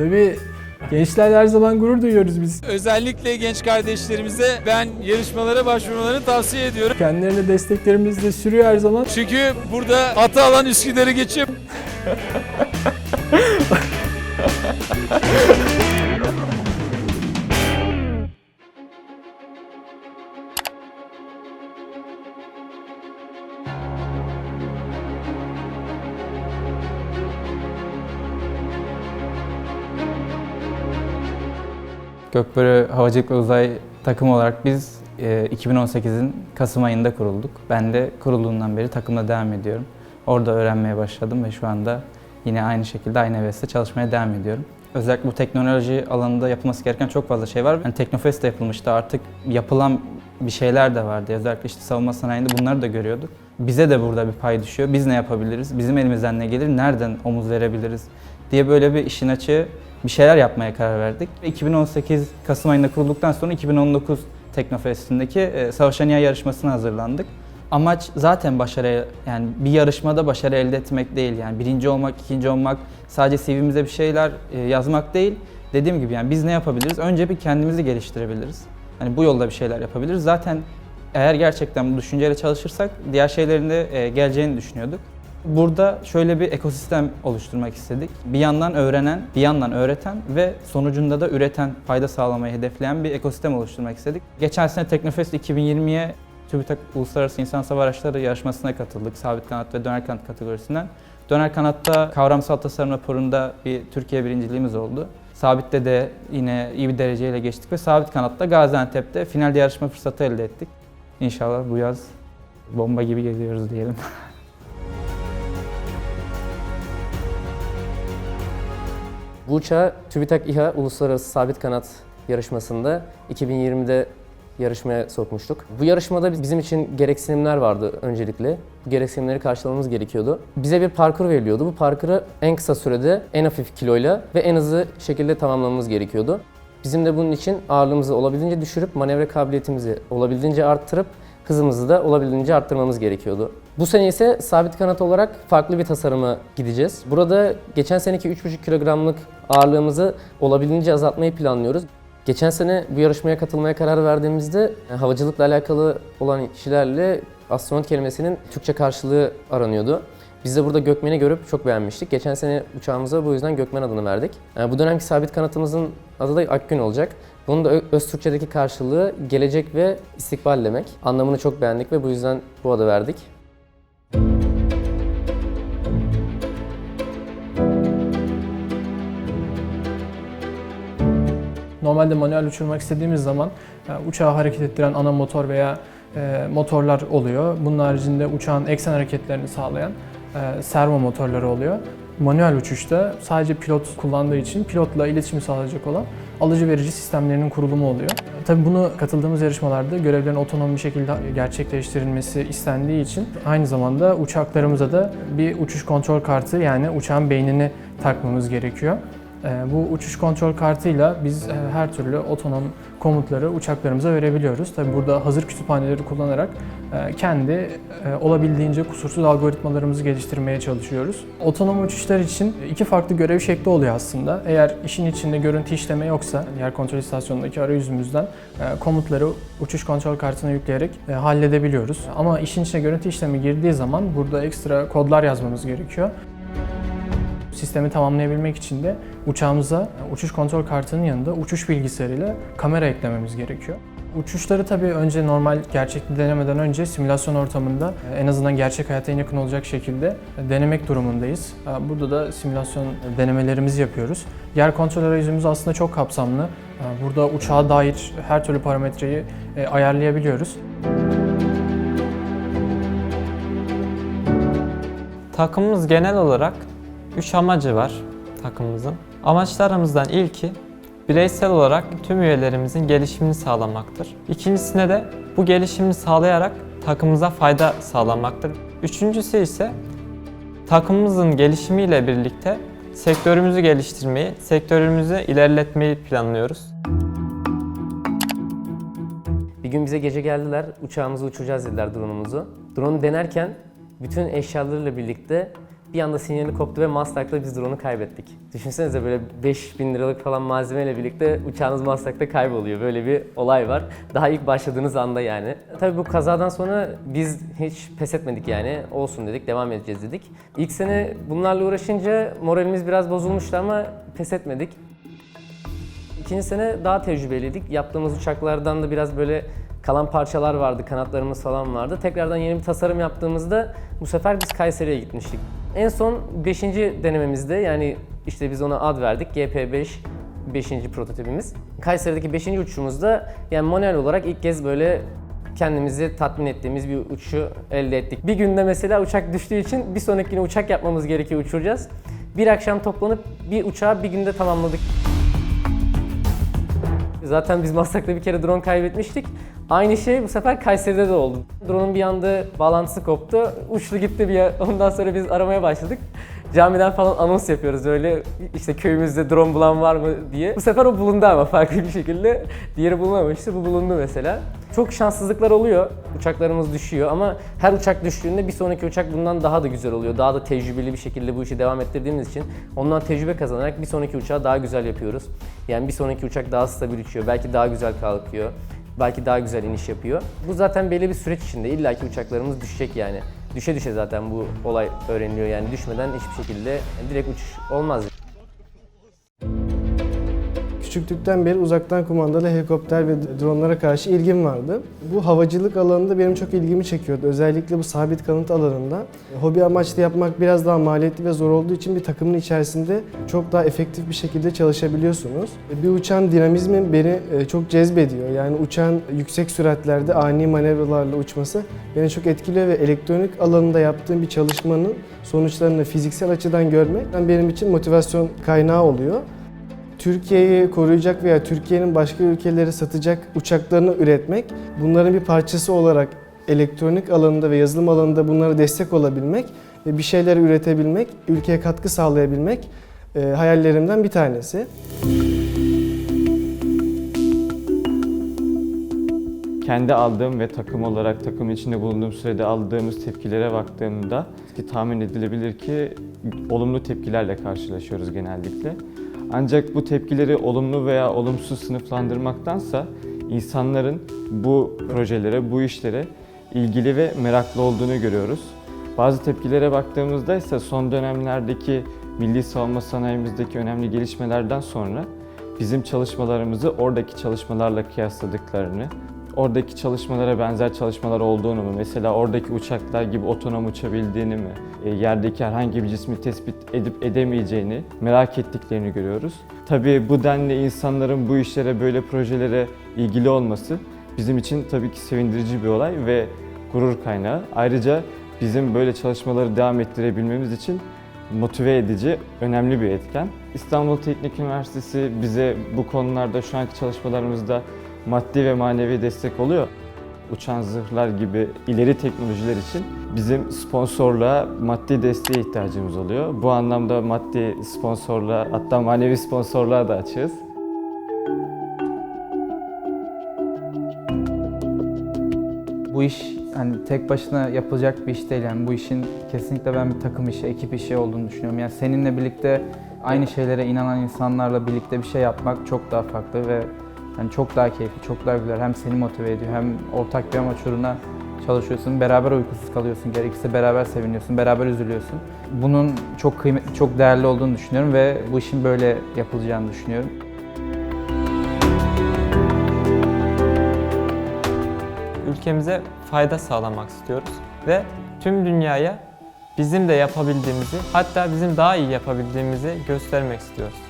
Tabii gençlerle her zaman gurur duyuyoruz biz. Özellikle genç kardeşlerimize ben yarışmalara başvurmalarını tavsiye ediyorum. Kendilerine desteklerimiz de sürüyor her zaman. Çünkü burada ata alan Üsküdar'ı geçip Gökbörü Havacılık ve Uzay takım olarak biz e, 2018'in Kasım ayında kurulduk. Ben de kurulduğundan beri takımla devam ediyorum. Orada öğrenmeye başladım ve şu anda yine aynı şekilde aynı hevesle çalışmaya devam ediyorum. Özellikle bu teknoloji alanında yapılması gereken çok fazla şey var. Yani Teknofest de yapılmıştı artık yapılan bir şeyler de vardı. Özellikle işte savunma sanayinde bunları da görüyorduk. Bize de burada bir pay düşüyor. Biz ne yapabiliriz? Bizim elimizden ne gelir? Nereden omuz verebiliriz? diye böyle bir işin açığı bir şeyler yapmaya karar verdik. 2018 Kasım ayında kurulduktan sonra 2019 Teknofest'indeki e, yarışmasına hazırlandık. Amaç zaten başarı yani bir yarışmada başarı elde etmek değil yani birinci olmak, ikinci olmak, sadece CV'mize bir şeyler e, yazmak değil. Dediğim gibi yani biz ne yapabiliriz? Önce bir kendimizi geliştirebiliriz. Hani bu yolda bir şeyler yapabiliriz. Zaten eğer gerçekten bu düşünceyle çalışırsak diğer şeylerin de e, geleceğini düşünüyorduk. Burada şöyle bir ekosistem oluşturmak istedik. Bir yandan öğrenen, bir yandan öğreten ve sonucunda da üreten, fayda sağlamayı hedefleyen bir ekosistem oluşturmak istedik. Geçen sene Teknofest 2020'ye TÜBİTAK Uluslararası İnsan Hava Araçları yarışmasına katıldık. Sabit kanat ve döner kanat kategorisinden. Döner kanatta kavramsal tasarım raporunda bir Türkiye birinciliğimiz oldu. Sabit'te de yine iyi bir dereceyle geçtik ve sabit kanatta Gaziantep'te finalde yarışma fırsatı elde ettik. İnşallah bu yaz bomba gibi geliyoruz diyelim. Bu uçağı TÜBİTAK İHA Uluslararası Sabit Kanat yarışmasında 2020'de yarışmaya sokmuştuk. Bu yarışmada biz- bizim için gereksinimler vardı öncelikle. Bu gereksinimleri karşılamamız gerekiyordu. Bize bir parkur veriliyordu. Bu parkuru en kısa sürede, en hafif kiloyla ve en hızlı şekilde tamamlamamız gerekiyordu. Bizim de bunun için ağırlığımızı olabildiğince düşürüp manevra kabiliyetimizi olabildiğince arttırıp hızımızı da olabildiğince arttırmamız gerekiyordu. Bu sene ise sabit kanat olarak farklı bir tasarıma gideceğiz. Burada geçen seneki 3,5 kilogramlık ağırlığımızı olabildiğince azaltmayı planlıyoruz. Geçen sene bu yarışmaya katılmaya karar verdiğimizde e, havacılıkla alakalı olan kişilerle astronot kelimesinin Türkçe karşılığı aranıyordu. Biz de burada Gökmen'i görüp çok beğenmiştik. Geçen sene uçağımıza bu yüzden Gökmen adını verdik. E, Bu dönemki sabit kanatımızın adı da Akgün olacak. Bunun da Öz Türkçedeki karşılığı gelecek ve istikbal demek. Anlamını çok beğendik ve bu yüzden bu adı verdik. Normalde manuel uçurmak istediğimiz zaman e, uçağı hareket ettiren ana motor veya e, motorlar oluyor. Bunun haricinde uçağın eksen hareketlerini sağlayan e, servo motorları oluyor. Manuel uçuşta sadece pilot kullandığı için pilotla iletişim sağlayacak olan alıcı verici sistemlerinin kurulumu oluyor. Tabii bunu katıldığımız yarışmalarda görevlerin otonom bir şekilde gerçekleştirilmesi istendiği için aynı zamanda uçaklarımıza da bir uçuş kontrol kartı yani uçağın beynini takmamız gerekiyor. Ee, Bu uçuş kontrol kartıyla biz e, her türlü otonom komutları uçaklarımıza verebiliyoruz. Tabi burada hazır kütüphaneleri kullanarak e, kendi e, olabildiğince kusursuz algoritmalarımızı geliştirmeye çalışıyoruz. Otonom uçuşlar için iki farklı görev şekli oluyor aslında. Eğer işin içinde görüntü işleme yoksa yer kontrol istasyonundaki arayüzümüzden komutları uçuş kontrol kartına yükleyerek halledebiliyoruz. Ama işin içine görüntü işlemi girdiği zaman burada ekstra kodlar yazmamız gerekiyor. Sistemi tamamlayabilmek için de uçağımıza uçuş kontrol kartının yanında uçuş bilgisayarıyla kamera eklememiz gerekiyor. Uçuşları tabii önce normal gerçekte denemeden önce simülasyon ortamında e, en azından gerçek hayata en yakın olacak şekilde denemek durumundayız. E, Burada da simülasyon denemelerimizi yapıyoruz. Yer kontrol arayüzümüz aslında çok kapsamlı. E, Burada uçağa dair her türlü parametreyi e, ayarlayabiliyoruz. Takımımız genel olarak 3 amacı var takımımızın. Amaçlarımızdan ilki bireysel olarak tüm üyelerimizin gelişimini sağlamaktır. İkincisine de bu gelişimi sağlayarak takımımıza fayda sağlamaktır. Üçüncüsü ise takımımızın gelişimiyle birlikte sektörümüzü geliştirmeyi, sektörümüzü ilerletmeyi planlıyoruz. Bir gün bize gece geldiler, uçağımızı uçuracağız dediler drone'umuzu. Drone'u denerken bütün eşyalarıyla birlikte Bir anda sinyali koptu ve Maslak'ta biz drone'u kaybettik. Düşünsenize böyle 5000 liralık falan malzemeyle birlikte uçağınız Maslak'ta kayboluyor. Böyle bir olay var. Daha ilk başladığınız anda yani. Tabii bu kazadan sonra biz hiç pes etmedik yani. Olsun dedik, devam edeceğiz dedik. İlk sene bunlarla uğraşınca moralimiz biraz bozulmuştu ama pes etmedik. İkinci sene daha tecrübeliydik. Yaptığımız uçaklardan da biraz böyle kalan parçalar vardı, kanatlarımız falan vardı. Tekrardan yeni bir tasarım yaptığımızda bu sefer biz Kayseri'ye gitmiştik. En son 5. denememizde yani işte biz ona ad verdik GP5 5. prototipimiz. Kayseri'deki 5. uçuşumuzda yani manuel olarak ilk kez böyle kendimizi tatmin ettiğimiz bir uçuşu elde ettik. Bir günde mesela uçak düştüğü için bir sonraki güne uçak yapmamız gerekiyor uçuracağız. Bir akşam toplanıp bir uçağı bir günde tamamladık. Zaten biz Maslak'ta bir kere drone kaybetmiştik. Aynı şey bu sefer Kayseri'de de oldu. Drone'un bir anda bağlantısı koptu. Uçtu gitti bir yer. Ondan sonra biz aramaya başladık. Camiden falan anons yapıyoruz öyle işte köyümüzde drone bulan var mı diye. Bu sefer o bulundu ama farklı bir şekilde. Diğeri bulunamamıştı. Bu bulundu mesela. Çok şanssızlıklar oluyor. Uçaklarımız düşüyor ama her uçak düştüğünde bir sonraki uçak bundan daha da güzel oluyor. Daha da tecrübeli bir şekilde bu işi devam ettirdiğimiz için ondan tecrübe kazanarak bir sonraki uçağı daha güzel yapıyoruz. Yani bir sonraki uçak daha stabil uçuyor. Belki daha güzel kalkıyor. Belki daha güzel iniş yapıyor. Bu zaten belli bir süreç içinde. İlla ki uçaklarımız düşecek yani. Düşe düşe zaten bu olay öğreniliyor yani düşmeden hiçbir şekilde direkt uçuş olmaz. Küçüklükten beri uzaktan kumandalı helikopter ve dronlara karşı ilgim vardı. Bu havacılık alanında benim çok ilgimi çekiyordu. Özellikle bu sabit kanıt alanında. Hobi amaçlı yapmak biraz daha maliyetli ve zor olduğu için bir takımın içerisinde çok daha efektif bir şekilde çalışabiliyorsunuz. Bir uçağın dinamizmi beni e, çok cezbediyor. Yani uçağın yüksek süratlerde ani manevralarla uçması beni çok etkiliyor ve elektronik alanında yaptığım bir çalışmanın sonuçlarını fiziksel açıdan görmek benim için motivasyon kaynağı oluyor. Türkiye'yi koruyacak veya Türkiye'nin başka ülkelere satacak uçaklarını üretmek, bunların bir parçası olarak elektronik alanında ve yazılım alanında bunlara destek olabilmek ve bir şeyler üretebilmek, ülkeye katkı sağlayabilmek e, hayallerimden bir tanesi. kendi aldığım ve takım olarak takım içinde bulunduğum sürede aldığımız tepkilere baktığımda ki tahmin edilebilir ki olumlu tepkilerle karşılaşıyoruz genellikle. Ancak bu tepkileri olumlu veya olumsuz sınıflandırmaktansa insanların bu projelere, bu işlere ilgili ve meraklı olduğunu görüyoruz. Bazı tepkilere baktığımızda ise son dönemlerdeki milli savunma sanayimizdeki önemli gelişmelerden sonra bizim çalışmalarımızı oradaki çalışmalarla kıyasladıklarını, oradaki çalışmalara benzer çalışmalar olduğunu mu, mesela oradaki uçaklar gibi otonom uçabildiğini mi, e, yerdeki herhangi bir cismi tespit edip edemeyeceğini merak ettiklerini görüyoruz. Tabii bu denli insanların bu işlere, böyle projelere ilgili olması bizim için tabii ki sevindirici bir olay ve gurur kaynağı. Ayrıca bizim böyle çalışmaları devam ettirebilmemiz için motive edici, önemli bir etken. İstanbul Teknik Üniversitesi bize bu konularda şu anki çalışmalarımızda maddi ve manevi destek oluyor. Uçan zırhlar gibi ileri teknolojiler için bizim sponsorluğa, maddi desteğe ihtiyacımız oluyor. Bu anlamda maddi sponsorluğa, hatta manevi sponsorluğa da açığız. Bu iş hani tek başına yapılacak bir iş değil yani bu işin kesinlikle ben bir takım işi, ekip işi olduğunu düşünüyorum. Yani seninle birlikte aynı şeylere inanan insanlarla birlikte bir şey yapmak çok daha farklı ve yani çok daha keyifli, çok daha güzel. Hem seni motive ediyor hem ortak bir amaç uğruna çalışıyorsun. Beraber uykusuz kalıyorsun. Gerekirse beraber seviniyorsun, beraber üzülüyorsun. Bunun çok kıymetli, çok değerli olduğunu düşünüyorum ve bu işin böyle yapılacağını düşünüyorum. Ülkemize fayda sağlamak istiyoruz ve tüm dünyaya bizim de yapabildiğimizi hatta bizim daha iyi yapabildiğimizi göstermek istiyoruz.